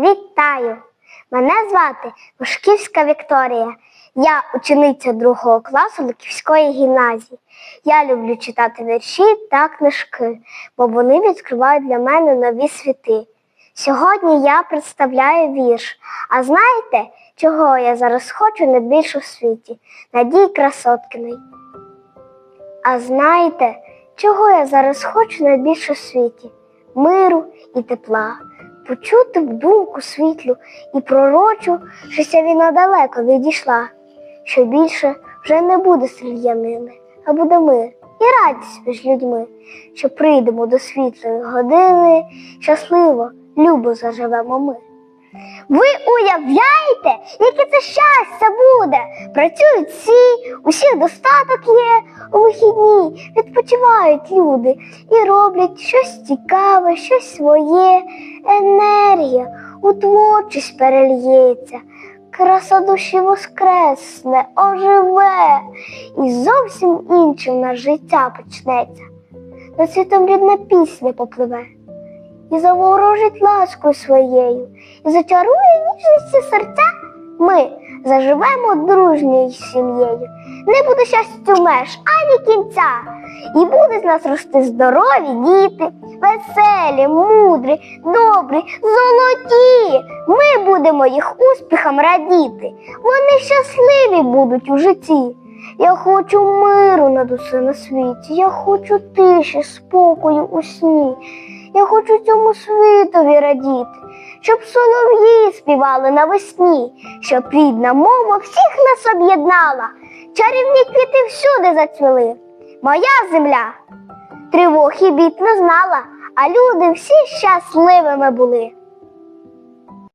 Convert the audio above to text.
Вітаю! Мене звати Мошківська Вікторія. Я учениця другого класу Луківської гімназії. Я люблю читати вірші та книжки, бо вони відкривають для мене нові світи. Сьогодні я представляю вірш. А знаєте, чого я зараз хочу найбільше у світі? Надії Красоткіної. А знаєте, чого я зараз хочу найбільше у світі? Миру і тепла, почути в думку світлю і пророчу, що ця війна далеко відійшла, що більше вже не буде стрільянини, а буде мир і радість між людьми, що прийдемо до світлої години, щасливо, любо заживемо ми. Ви уявляєте, яке це щастя буде? Працюють всі, усіх достаток є у вихідні, відпочивають люди і роблять щось цікаве, щось своє. Енергія у творчість перельється, краса душі воскресне, оживе, і зовсім іншим наше життя почнеться. Над світом рідна пісня попливе і заворожить ласкою своєю, і зачарує ніжністю серця. Ми заживемо дружньою сім'єю. Не буде щастю меж ані кінця, і буде з нас рости здорові діти, веселі, мудрі, добрі, золоті. Ми будемо їх успіхам радіти. Вони щасливі будуть у житті. Я хочу миру над усе на світі, я хочу тиші, спокою у сні. Я хочу цьому світові радіти, щоб солов'ї співали навесні, щоб рідна мова всіх нас об'єднала, чарівні квіти всюди зацвіли. Моя земля тривог і бід не знала, а люди всі щасливими були.